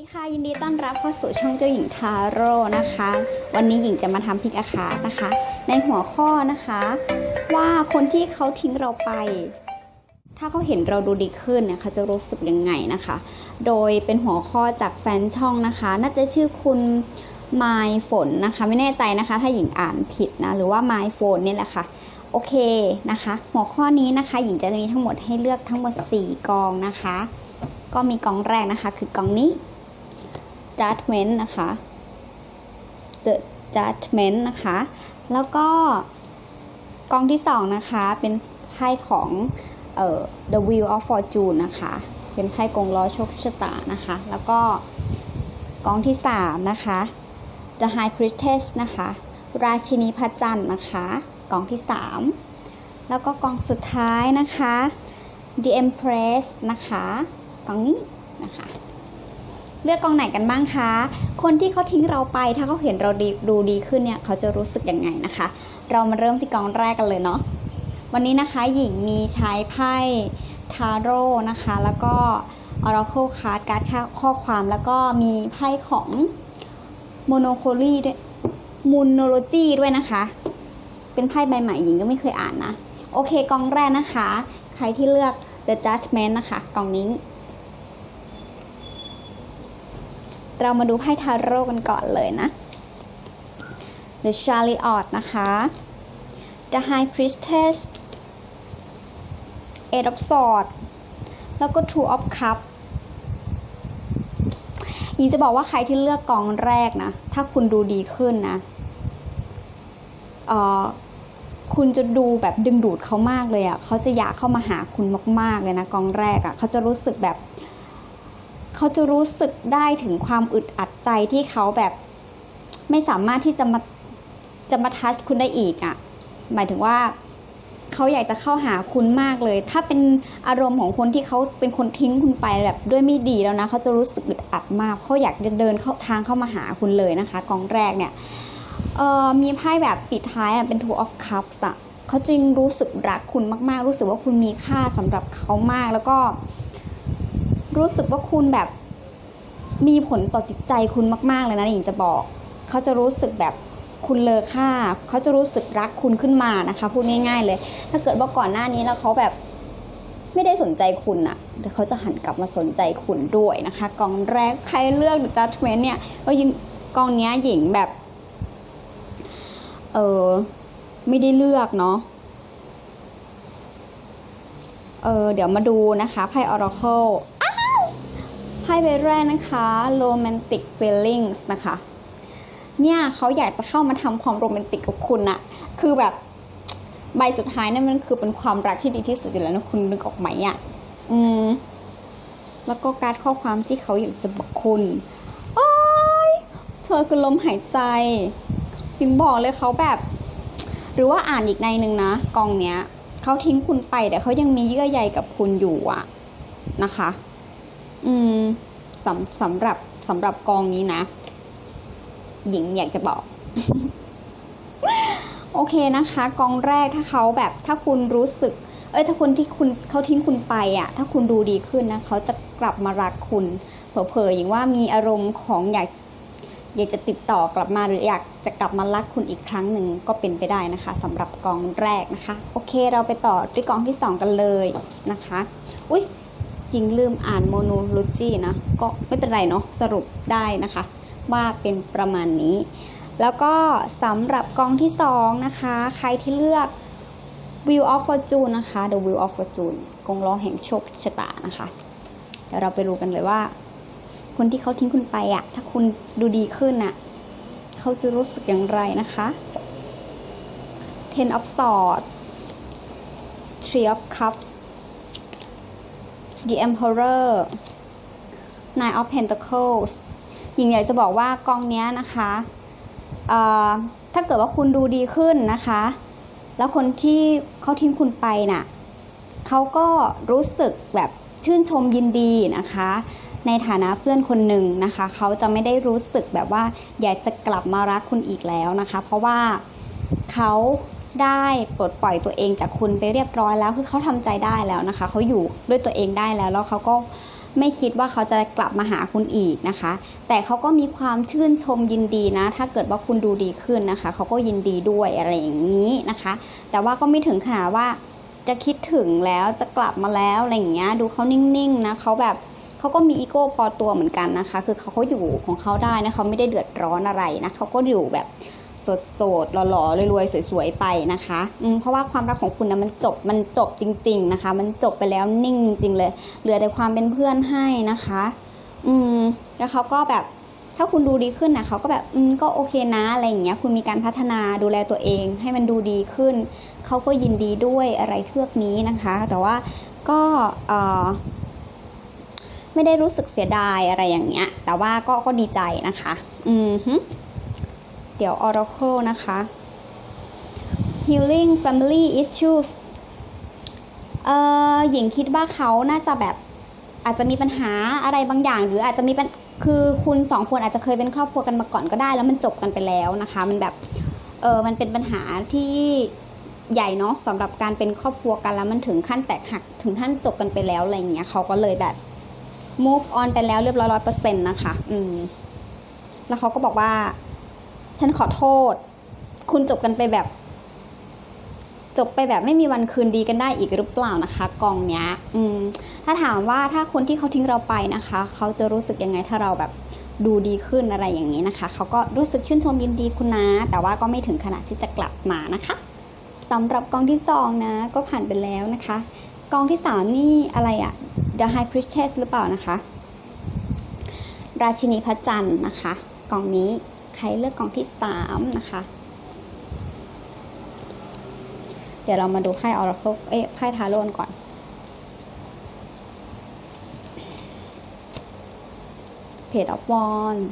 ดีค่ะยินดีต้อนรับเข้าสู่ช่องเจ้าหญิงทาโร่นะคะ วันนี้หญิงจะมาทำพิกอาคาร์นะคะ ในหัวข้อนะคะ ว่าคนที่เขาทิ้งเราไป ถ้าเขาเห็นเราดูดีขึ้นเนี่ยเขาจะรู้สึกยังไงนะคะ โดยเป็นหัวข้อจากแฟนช่องนะคะ น่าจะชื่อคุณไมฝนนะคะ ไม่แน่ใจนะคะ ถ้าหญิงอ่านผิดนะหรือว่าไมล์โฟนนี่แหละค่ะโอเคนะคะ หัวข้อนี้นะคะ หญิงจะมีทั้งหมดให้เลือกทั้งหมด 4 กองนะคะ ก็มีกองแรกนะคะ คือกองนี้ judgment นะคะ the judgment นะคะ แล้วก็กองที่สองนะคะเป็นไพ่ของเอ่อ the wheel of fortune นะคะ เป็นไพ่กงล้อโชคชะตานะคะ แล้วก็กองที่สามนะคะ the high priestess นะคะ ราชินีพระจันทร์นะคะกองที่สามแล้วก็กองสุดท้ายนะคะ the empress นะคะกองนี้นะคะ เลือกกองไหนกันบ้างคะ คนที่เขาทิ้งเราไป ถ้าเขาเห็นเราดีดูดีขึ้นเนี่ยเขาจะรู้สึกยังไงนะคะ เรามาเริ่มที่กองแรกกันเลยเนาะวันนี้นะคะหญิงมีใช้ไพ่ทาโร่นะคะ แล้วก็ Oracle Card การ์ดข้อความแล้วก็มีไพ่ของ Monopoly ด้วย Monology ด้วยนะคะ เป็นไพ่ใบใหม่หญิงก็ไม่เคยอ่านนะ โอเคกองแรกนะคะ ใครที่เลือก The Judgment นะคะกองนี้ เรามาดูไพ่ทาโร่กันก่อนเลยนะ The Chariot นะคะ The High Priestess Eight of Swords แล้วก็ Two of Cups ยิงจะบอกว่าใครที่เลือกกองแรกนะ ถ้าคุณดูดีขึ้นนะเอ่อคุณจะดูแบบดึงดูดเขามากเลยอะ่ะ เขาจะอยากเข้ามาหาคุณมากๆเลยนะกองแรกอะ่ะ เขาจะรู้สึกแบบ เขาจะรู้สึกได้ถึงความอึดอัดใจที่เขาแบบไม่สามารถที่จะมาจะมาทัชคุณได้อีกอะ่ะ หมายถึงว่าเขาอยากจะเข้าหาคุณมากเลย ถ้าเป็นอารมณ์ของคนที่เขาเป็นคนทิ้งคุณไปแบบด้วยไม่ดีแล้วนะเขาจะรู้สึกอึดอัดมากเขาอยากจะเดินเข้าทางเข้ามาหาคุณเลยนะคะกองแรกเนี่ยเออมีไพ่แบบปิดท้ายอะเป็น Two of Cups อะเขาจึงรู้สึกรักคุณมาก ๆ รู้สึกว่าคุณมีค่าสำหรับเขามากแล้วก็ รู้สึกว่าคุณแบบมีผลต่อจิตใจคุณมาก ๆ เลยนะหญิงจะบอก เขาจะรู้สึกแบบคุณเลอค่า เขาจะรู้สึกรักคุณขึ้นมานะคะพูดง่าย ๆ เลย ถ้าเกิดว่าก่อนหน้านี้แล้วเขาแบบไม่ได้สนใจคุณอะเดี๋ยวเขาจะหันกลับมาสนใจคุณด้วยนะคะกองแรกใครเลือก The Judgment เนี่ยก็ยิงกองเนี้ยหญิงแบบเออไม่ได้เลือกเนาะเออเดี๋ยวมาดูนะคะไพ่ Oracle อ้าว ไพ่ใบแรกนะคะ Romantic Feelings นะคะ เนี่ยเขาอยากจะเข้ามาทำความโรแมนติกกับคุณอะคือแบบใบสุดท้ายนี่ยมันคือเป็นความรักที่ดีที่สุดอยู่แล้วนะคุณนึกออกไหมอะอืม แล้วก็การข้อความที่เขาอยากจะบอกคุณโอ้ยเธอคือลมหายใจถึงบอกเลยเขาแบบ หรือว่าอ่านอีกในหนึ่งนะกองเนี้ยเขาทิ้งคุณไปแต่เขายังมีเยื่อใยกับคุณอยู่อะนะคะ อืมสำสำหรับสำหรับกองนี้นะ หญิงอยากจะบอก โอเคนะคะ กองแรกถ้าเขาแบบถ้าคุณรู้สึก เอ้ยถ้าคนที่คุณเขาทิ้งคุณไปอะ่ะ ถ้าคุณดูดีขึ้นนะเขาจะกลับมารักคุณ เผลอๆอย่างว่ามีอารมณ์ของอยากอยากจะติดต่อกลับมาหรืออยากจะกลับมารักคุณอีกครั้งหนึ่งก็เป็นไปได้นะคะสำหรับกองแรกนะคะ โอเค เราไปต่อที่กองที่สองกันเลยนะคะ อุ้ย จริงลืมอ่านโมโนโลจีนะ ก็ไม่เป็นไรเนาะสรุปได้นะคะ ว่าเป็นประมาณนี้ แล้วก็สำหรับกองที่สองนะคะ ใครที่เลือก Wheel of Fortune นะคะ The Wheel of Fortune กงล้อแห่งโชคชะตานะคะ เดี๋ยวเราไปรู้กันเลยว่า คนที่เขาทิ้งคุณไปอะถ้าคุณดูดีขึ้นอะเขาจะรู้สึกอย่างไรนะคะ Ten of Swords Three of Cups The Emperor Nine of Pentacles หญิงอยากจะบอกว่ากองนี้นะคะถ้าเกิดว่าคุณดูดีขึ้นนะคะ แล้วคนที่เขาทิ้งคุณไปน่ะเขาก็รู้สึกแบบชื่นชมยินดีนะคะ ในฐานะเพื่อนคนหนึ่งนะคะ เขาจะไม่ได้รู้สึกแบบว่าอยากจะกลับมารักคุณอีกแล้วนะคะ เพราะว่าเขา ได้ปลดปล่อยตัวเองจากคุณไปเรียบร้อยแล้ว คือเขาทำใจได้แล้วนะคะ เขาอยู่ด้วยตัวเองได้แล้ว แล้วเขาก็ไม่คิดว่าเขาจะกลับมาหาคุณอีกนะคะ แต่เขาก็มีความชื่นชมยินดีนะ ถ้าเกิดว่าคุณดูดีขึ้นนะคะ เขาก็ยินดีด้วยอะไรอย่างนี้นะคะ แต่ว่าก็ไม่ถึงขนาดว่าจะคิดถึงแล้วจะกลับมาแล้วอะไรอย่างเงี้ย ดูเขานิ่งๆนะเขาแบบ เขาก็มีอีโก้พอตัวเหมือนกันนะคะ คือเขาก็อยู่ของเขาได้นะเขาไม่ได้เดือดร้อนอะไรนะเขาก็อยู่แบบโสดๆหล่อๆรวยๆสวยๆไปนะคะอืมเพราะว่าความรักของคุณนะมันจบมันจบจริง ๆนะคะ มันจบไปแล้วนิ่งจริงๆเลย เหลือแต่ความเป็นเพื่อนให้นะคะ อืม แล้วเขาก็แบบถ้าคุณดูดีขึ้นนะเขาก็แบบอืมก็โอเคนะอะไรอย่างเงี้ย คุณมีการพัฒนาดูแลตัวเอง ให้มันดูดีขึ้น เขาก็ยินดีด้วยอะไรเทือกนี้นะคะ แต่ว่าก็เอ่อ ไม่ได้รู้สึกเสียดายอะไรอย่างเงี้ย แต่ว่าก็ก็ดีใจนะคะ อืมเดี๋ยว Oracle นะคะ Healing Family Issues เอ่อหญิงคิดว่าเขาน่าจะแบบอาจจะมีปัญหาอะไรบางอย่าง หรืออาจจะมีปัญคือคุณสองคนอาจจะเคยเป็นครอบครัวกันมาก่อนก็ได้ แล้วมันจบกันไปแล้วนะคะ มันแบบเออมันเป็นปัญหาที่ใหญ่เนาะสำหรับการเป็นครอบครัวกันแล้วมันถึงขั้นแตกหักถึงขั้นจบกันไปแล้วอะไรเงี้ยเขาก็เลยแบบ move on ไปแล้วเรียบร้อยร้อยเปอร์เซ็นต์นะคะ อืม แล้วเขาก็บอกว่า ฉันขอโทษ คุณจบกันไปแบบ จบไปแบบไม่มีวันคืนดีกันได้อีกหรือเปล่านะคะ กองเนี้ย อืม ถ้าถามว่าถ้าคนที่เขาทิ้งเราไปนะคะ เขาจะรู้สึกยังไงถ้าเราแบบดูดีขึ้นอะไรอย่างนี้นะคะ เขาก็รู้สึกชื่นชมยินดีคุณนะ แต่ว่าก็ไม่ถึงขนาดที่จะกลับมานะคะสำหรับกองที่สองนะ ก็ผ่านไปแล้วนะคะ กองที่สามนี่อะไรอะ The High Priestess หรือเปล่านะคะ ราชินีพระจันทร์นะคะ กล่องนี้ใครเลือกกล่องที่สามนะคะ เดี๋ยวเรามาดูไพ่ Oracle เอ้ยไพ่ทาโร่ก่อน Page of Wands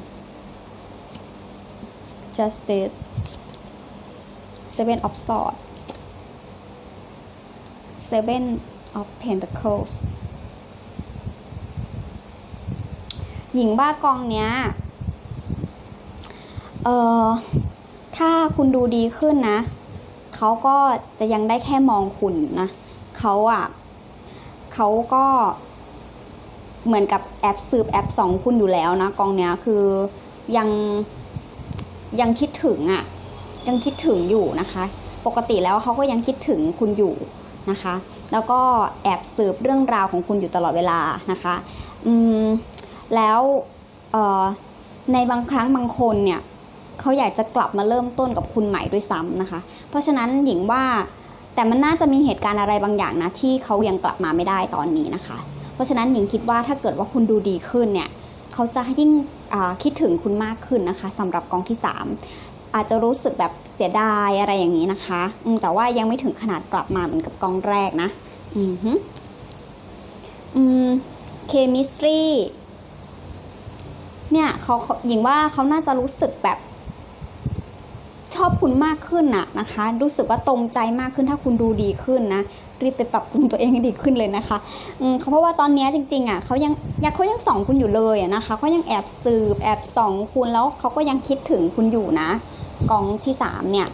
Justice Seven of Swords Seven of Pentacles หญิงบ้ากองเนี้ย เอ่อ ถ้าคุณดูดีขึ้นนะ เขาก็จะยังได้แค่มองคุณนะ เขาอะเขาก็เหมือนกับแอปสืบแอปสองคุณอยู่แล้วนะกองเนี้ยคือยังยังคิดถึงอะ ยังคิดถึงอยู่นะคะ ปกติแล้วเขาก็ยังคิดถึงคุณอยู่นะคะ แล้วก็แอบสืบเรื่องราวของคุณอยู่ตลอดเวลานะคะ อืม แล้วในบางครั้งบางคนเนี่ยเขาอยากจะกลับมาเริ่มต้นกับคุณใหม่ด้วยซ้ำนะคะ เพราะฉะนั้นหญิงว่าแต่มันน่าจะมีเหตุการณ์อะไรบางอย่างนะที่เขายังกลับมาไม่ได้ตอนนี้นะคะ เพราะฉะนั้นหญิงคิดว่าถ้าเกิดว่าคุณดูดีขึ้นเนี่ยเขาจะยิ่งคิดถึงคุณมากขึ้นนะคะสำหรับกองที่ 3 อาจจะรู้สึกแบบเสียดายอะไรอย่างนี้นะคะแต่ว่ายังไม่ถึงขนาดกลับมาเหมือนกับกองแรกนะ อือฮึอืมเคมิสตรี เนี่ยเขาหญิงว่าเขาน่าจะรู้สึกแบบชอบคุณมากขึ้นน่ะนะคะ รู้สึกว่าตรงใจมากขึ้นถ้าคุณดูดีขึ้นนะรีบไปปรับปรุงตัวเองให้ดีขึ้นเลยนะคะเขาเพราะว่าตอนนี้จริงๆอะเขายังยังเขายังส่องคุณอยู่เลยอะนะคะเขายังแอบสืบแอบส่องคุณแล้วเขาก็ยังคิดถึงคุณอยู่นะกองที่สามเนี่ย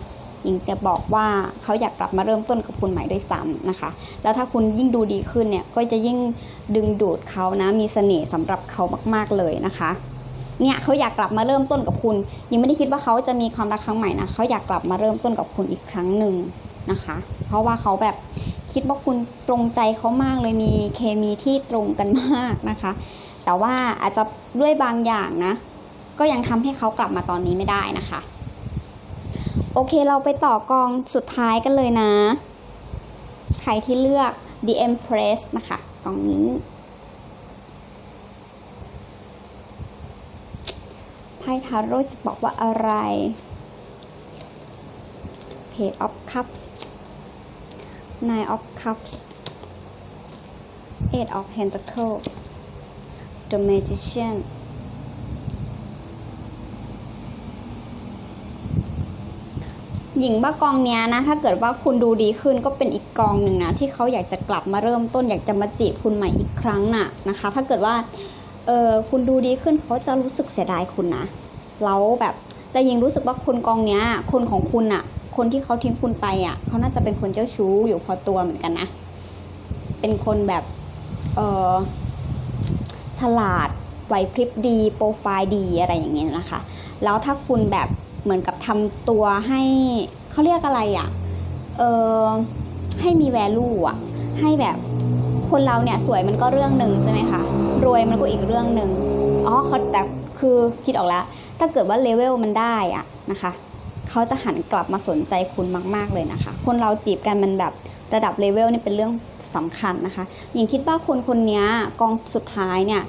ยิงจะบอกว่าเขาอยากกลับมาเริ่มต้นกับคุณใหม่ด้วยซ้ำนะคะ แล้วถ้าคุณยิ่งดูดีขึ้นเนี่ยก็จะยิ่งดึงดูดเขานะมีเสน่ห์สำหรับเขามาก ๆเลยนะคะ เนี่ยเขาอยากกลับมาเริ่มต้นกับคุณ ยังไม่ได้คิดว่าเขาจะมีความรักครั้งใหม่นะเขาอยากกลับมาเริ่มต้นกับคุณอีกครั้งหนึ่งนะคะ เพราะว่าเขาแบบคิดว่าคุณตรงใจเขามากเลยมีเคมีที่ตรงกันมากนะคะ แต่ว่าอาจจะด้วยบางอย่างนะ ก็ยังทำให้เขากลับมาตอนนี้ไม่ได้นะคะ โอเคเราไปต่อกองสุดท้ายกันเลยนะ ใครที่เลือก The Empress นะคะกองนี้ ไพ่ทาโร่จะบอกว่าอะไร Page of Cups Nine of Cups Eight of Pentacles The Magician หญิงว่ากองเนี้ยนะ ถ้าเกิดว่าคุณดูดีขึ้นก็เป็นอีกกองหนึ่งนะ ที่เขาอยากจะกลับมาเริ่มต้นอยากจะมาจีบคุณใหม่อีกครั้งน่ะนะคะ ถ้าเกิดว่า เออคุณดูดีขึ้นเขาจะรู้สึกเสียดายคุณนะแล้วแบบแต่ยิงรู้สึกว่าคนกองเนี้ย คนของคุณอะคนที่เขาทิ้งคุณไปอะเขาน่าจะเป็นคนเจ้าชู้อยู่พอตัวเหมือนกันนะ เป็นคนแบบเออฉลาดไหวพริบดี โปรไฟล์ดีอะไรอย่างเงี้ยนะคะ แล้วถ้าคุณแบบเหมือนกับทำตัวให้เขาเรียกอะไรอะ่ะเออให้มี value อะ ให้แบบ คนเราเนี่ยสวยมันก็เรื่องหนึ่งใช่ไหมคะรวยมันก็อีกเรื่องหนึ่งอ๋อเขาแต่คือคิดออกแล้ว ถ้าเกิดว่าเลเวลมันได้อะนะคะเขาจะหันกลับมาสนใจคุณมาก ๆ เลยนะคะ คนเราจีบกันมันแบบระดับเลเวลนี่เป็นเรื่องสำคัญนะคะหญิงคิดว่าคนคนนี้กองสุดท้ายเนี่ย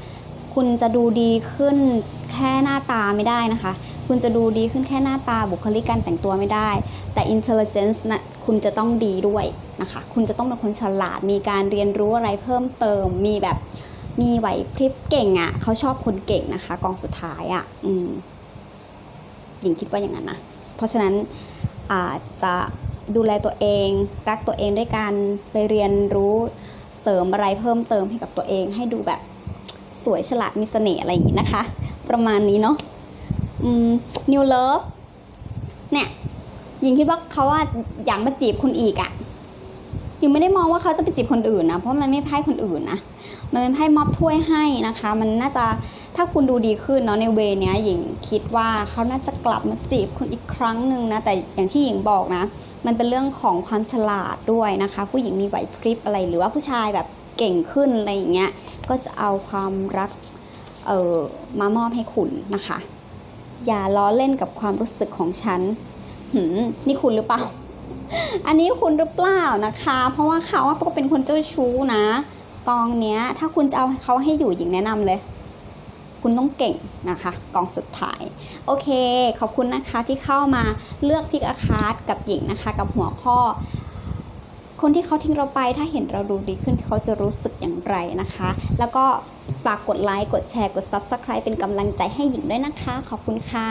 คุณจะดูดีขึ้นแค่หน้าตาไม่ได้นะคะ คุณจะดูดีขึ้นแค่หน้าตาบุคลิกการแต่งตัวไม่ได้ แต่ intelligence นะคุณจะต้องดีด้วยนะคะ คุณจะต้องเป็นคนฉลาด มีการเรียนรู้อะไรเพิ่มเติม มีแบบมีไหวพริบเก่งอะ่ะเขาชอบคนเก่งนะคะ กองสุดท้ายอะ่ะอืมหญิงคิดว่าอย่างนั้นนะเพราะฉะนั้นอาจจะดูแลตัวเอง รักตัวเองด้วยการไปเรียนรู้เสริมอะไรเพิ่มเติมให้กับตัวเองให้ดูแบบสวยฉลาดมีเสน่ห์อะไรอย่างนี้นะคะ ประมาณนี้เนาะ อืม new love เนี่ยหญิงคิดว่าเขาว่าอยากมาจีบคุณอีกอะหญิงไม่ได้มองว่าเขาจะไปจีบคนอื่นนะเพราะมันไม่ไพ่คนอื่นนะมันเป็นไพ่มอบถ้วยให้นะคะ มันน่าจะถ้าคุณดูดีขึ้นเนาะในเวเนี้ยหญิงคิดว่าเขาน่าจะกลับมาจีบคุณอีกครั้งหนึ่งนะแต่อย่างที่หญิงบอกนะ มันเป็นเรื่องของความฉลาดด้วยนะคะ ผู้หญิงมีไหวพริบอะไรหรือว่าผู้ชายแบบเก่งขึ้นอะไรอย่างเงี้ยก็จะเอาความรักเอ่อมามอบให้คุณนะคะ อย่าล้อเล่นกับความรู้สึกของฉันหืมนี่คุณหรือเปล่า อันนี้คุณหรือเปล่านะคะ เพราะว่าเขาอะก็เป็นคนเจ้าชู้นะ กองเนี้ย ถ้าคุณจะเอาเขาให้อยู่หญิงแนะนำเลย คุณต้องเก่งนะคะ กองสุดท้าย โอเค ขอบคุณนะคะที่เข้ามาเลือกพิกอาคาร์ดกับหญิงนะคะ กับหัวข้อ คนที่เขาทิ้งเราไปถ้าเห็นเราดูดีขึ้นเขาจะรู้สึกอย่างไรนะคะ แล้วก็ฝากกดไลค์กดแชร์กด Subscribe เป็นกำลังใจให้หญิงด้วยนะคะ ขอบคุณค่ะ